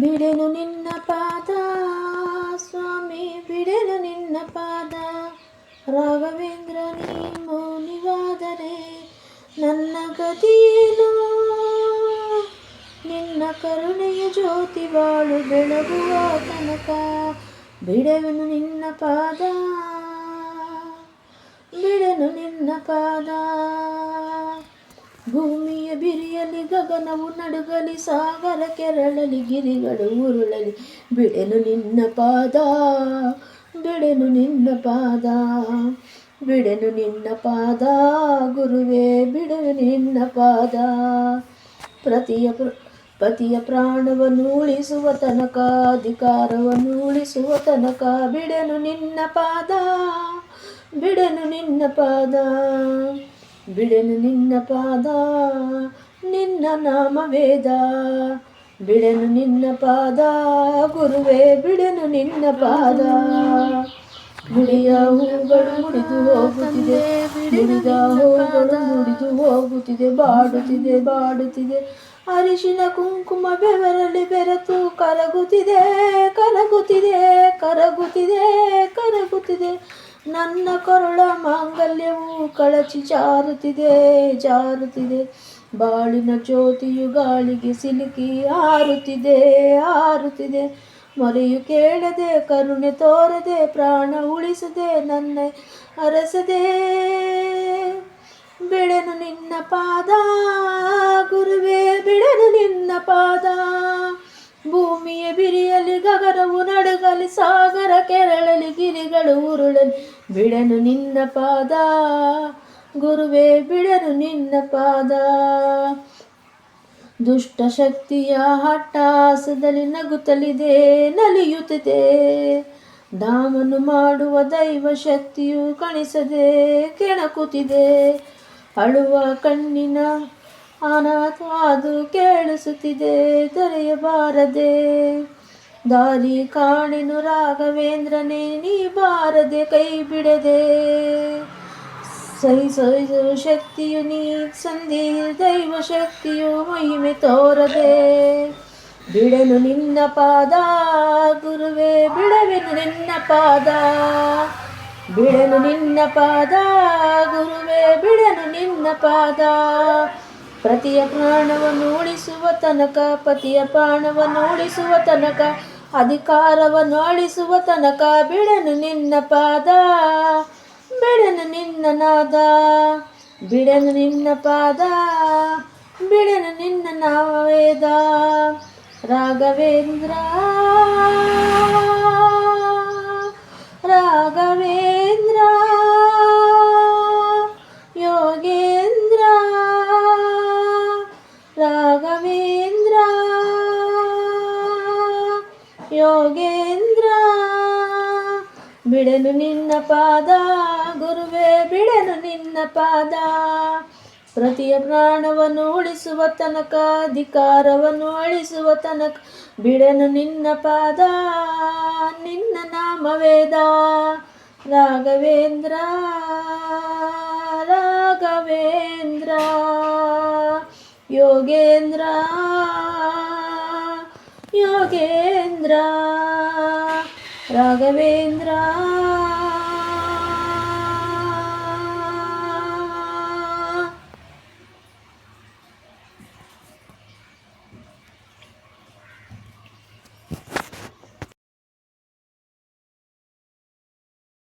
ಬಿಡೆನು ನಿನ್ನ ಪಾದ, ಸ್ವಾಮಿ ಬಿಡೆನು ನಿನ್ನ ಪಾದ. ರಾಘವೇಂದ್ರ ನೀ ಮೌನಿವಾದರೆ ನನ್ನ ಗತಿಯೇನು ನಿನ್ನ ಕರುಣೆಯ ಜ್ಯೋತಿ ಬಾಳು ಬೆಳಗುವ ತನಕ ಬಿಡೆವನು ನಿನ್ನ ಪಾದ. ಬಿಡೆನು ನಿನ್ನ ಪಾದ. ಭೂಮಿಯ ಬಿರಿಯಲಿ ಗಗನವು ನಡುಗಲಿ, ಸಾಗರ ಕೆರಳಲಿ, ಗಿರಿಗಳು ಉರುಳಲಿ. ಬಿಡೆನು ನಿನ್ನ ಪಾದ, ಬಿಡೆನು ನಿನ್ನ ಪಾದ, ಬಿಡೆನು ನಿನ್ನ ಪಾದ, ಗುರುವೇ, ಬಿಡೆನು ನಿನ್ನ ಪಾದ. ಪ್ರತಿಯ ಪ್ರ- ಪತಿಯ ಪ್ರಾಣವನ್ನು ಉಳಿಸುವ ತನಕ, ಅಧಿಕಾರವನ್ನು ಉಳಿಸುವ ತನಕ, ಬಿಡೆನು ನಿನ್ನ ಪಾದ, ಬಿಡೆನು ನಿನ್ನ ಪಾದ, ಬಿಡೆನು ನಿನ್ನ ಪಾದ. ನಿನ್ನ ನಾಮ ವೇದ ಬಿಡೆನು ನಿನ್ನ ಪಾದ. ಗುರುವೇ, ಬಿಡೆನು ನಿನ್ನ ಪಾದ. ಬಿಳಿಯ ಹೂಗಳು ಮುಡಿದು ಹೋಗುತ್ತಿದೆ. ಬಿಡಿದ ಹೂಗಳು ಮುಡಿದು ಹೋಗುತ್ತಿದೆ. ಬಾಡುತ್ತಿದೆ ಬಾಡುತ್ತಿದೆ. ಅರಿಶಿನ ಕುಂಕುಮ ಬೆವರಲ್ಲಿ ಬೆರೆತು ಕರಗುತ್ತಿದೆ ಕರಗುತ್ತಿದೆ ಕರಗುತ್ತಿದೆ ಕರಗುತ್ತಿದೆ. ನನ್ನ ಕೊರಳ ಮಾಂಗಲ್ಯವು ಕಳಚಿ ಜಾರುತ್ತಿದೆ ಜಾರುತ್ತಿದೆ. ಬಾಳಿನ ಜ್ಯೋತಿಯು ಗಾಳಿಗೆ ಸಿಲುಕಿ ಹಾರುತ್ತಿದೆ ಹಾರುತ್ತಿದೆ ಮೊರೆಯು ಕೇಳದೆ, ಕರುಣೆ ತೋರದೆ, ಪ್ರಾಣ ಉಳಿಸದೆ, ನನ್ನ ಅರಸದೆ. ಬೆಳೆನು ನಿನ್ನ ಪಾದ, ಗುರುವೇ, ಬೆಳೆನು ನಿನ್ನ ಪಾದ. ಭೂಮಿಯ ಬಿರಿಯಲಿ ಗಗನವು ನಡುಗಲಿ, ಸಾಗರ ಕೆರಳಲಿ, ಗಿರಿಗಳು ಉರುಳಲಿ ಬಿಡನು ನಿನ್ನ ಪಾದ. ಗುರುವೇ ಬಿಡರು ನಿನ್ನ ಪಾದ. ದುಷ್ಟ ಶಕ್ತಿಯ ಹಟ್ಟಾಸದಲ್ಲಿ ನಗುತ್ತಲಿದೆ, ನಲಿಯುತ್ತಿದೆ. ಧಾಮನು ಮಾಡುವ ದೈವ ಶಕ್ತಿಯು ಕಾಣಿಸದೆ ಕೆಣಕುತ್ತಿದೆ. ಅಳುವ ಕಣ್ಣಿನ ಅನಾಥ ಅದು ಕೇಳಿಸುತ್ತಿದೆ ದೊರೆಯಬಾರದೆ ದಾರಿ ಕಾಣಿನು ರಾಘವೇಂದ್ರನೇ, ನೀ ಬಾರದೆ ಕೈ ಬಿಡದೆ. ಸಹಿಸೋ ಶಕ್ತಿಯು ನೀ ಸಂಧಿ ದೈವ ಶಕ್ತಿಯು ಮಹಿಮೆ ತೋರದೆ. ಬಿಡನು ನಿನ್ನ ಪಾದ, ಗುರುವೇ, ಬಿಡವೆನು ನಿನ್ನ ಪಾದ. ಬಿಡನು ನಿನ್ನ ಪಾದ, ಗುರುವೇ ಬಿಡನು ನಿನ್ನ ಪಾದ. ಪ್ರತಿಯ ಪ್ರಾಣವನ್ನು ಉಳಿಸುವ ತನಕ ಪತಿಯ ಪ್ರಾಣವನ್ನು ಉಳಿಸುವ ತನಕ, ಅಧಿಕಾರವನ್ನು ಅಳಿಸುವ ತನಕ ಬಿಡನು ನಿನ್ನ ಪಾದ. ಬಿಡನು ನಿನ್ನ ನಾದ ಬಿಡನು ನಿನ್ನ ಪಾದ ಬಿಡನು ನಿನ್ನ ನಾವೇದ ರಾಘವೇಂದ್ರ ರಾಘವೇಂದ್ರ ಯೋಗೇಂದ್ರ ರಾಘವೇಂದ್ರ ಯೋಗೇಂದ್ರ. ಬಿಡನು ನಿನ್ನ ಪಾದ, ಗುರುವೇ ಬಿಡನು ನಿನ್ನ ಪಾದ. ಪ್ರತಿಯ ಪ್ರಾಣವನ್ನು ಉಳಿಸುವ ತನಕ, ಅಧಿಕಾರವನ್ನು ಅಳಿಸುವ ತನಕ ಬಿಡನು ನಿನ್ನ ಪಾದ, ನಿನ್ನ ನಾಮವೇದ ರಾಘವೇಂದ್ರ ರಾಘವೇಂದ್ರ, ಯೋಗೇಂದ್ರ ಯೋಗೇಂದ್ರ. ರಾಘವೇಂದ್ರ